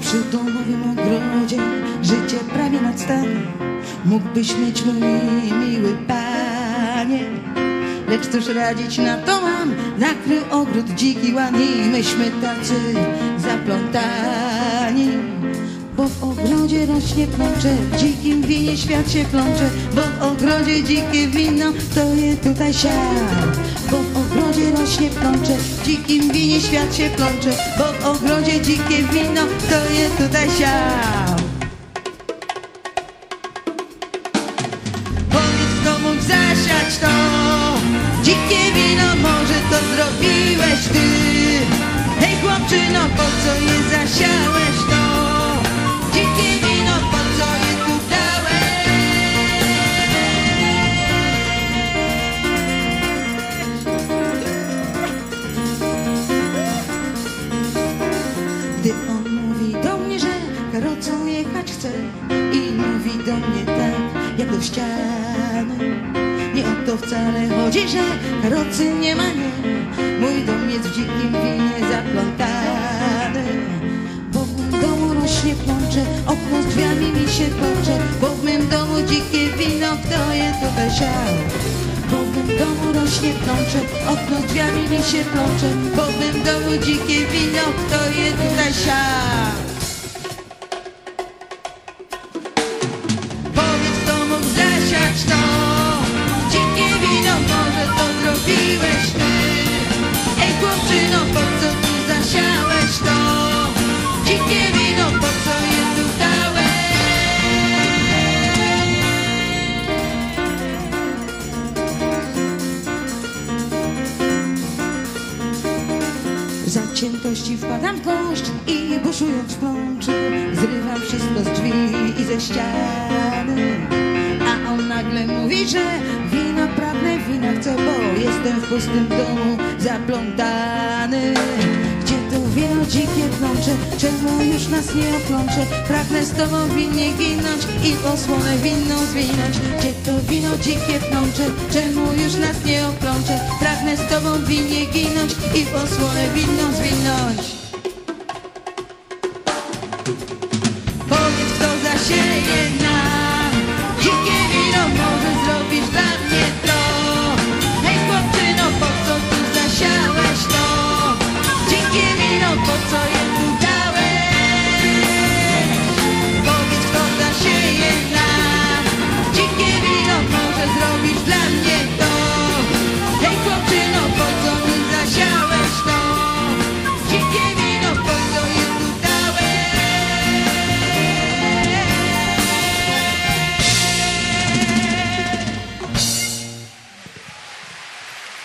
Przy domowym ogrodzie życie prawie nad stan. Mógłbyś mieć mój miły panie Lecz cóż radzić na to mam? Nakrył ogród dziki łan i myśmy tacy zaplątani rośnie plącze W dzikim winie świat się plącze Bo w ogrodzie dzikie wino To je tutaj siał Bo w ogrodzie rośnie plącze W dzikim winie świat się plącze Bo w ogrodzie dzikie wino To je tutaj siał Powiedz mógł zasiać to że karocą jechać chce I mówi do mnie tak, jak do ściany Nie o to wcale chodzi, że karocy nie ma, nie. Mój dom jest w dzikim winie zaplątany. Bo w mym domu rośnie plącze, okno z drzwiami mi się plącze Bo w mym domu dzikie wino, kto je tutaj siał bo w mym domu rośnie plącze, okno z drzwiami mi się plącze Bo w mym domu dzikie wino, kto je tutaj siał zasiać to Dzikie wino, może to zrobiłeś ty. Ej chłopczyno, po co tu zasiałeś to? Dzikie wino, po co je tu dałeś? Zaciętości wpadam w płaszcz i buszując w Zrywam wszystko z drzwi i ze ściany on nagle mówi, że wina pragnę, wina chcę, bo jestem w pustym domu zaplątany. Gdzie wino dzikie plącze, czemu już nas nie oplącze? Pragnę z tobą winnie ginąć i osłonę winną zwinąć. Gdzie to wino dzikie plącze, czemu już nas nie oplącze? Pragnę z tobą winnie ginąć i osłonę winną zwinąć. Powiedz, kto zasieje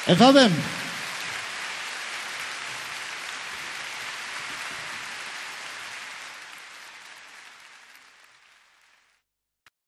Efendim?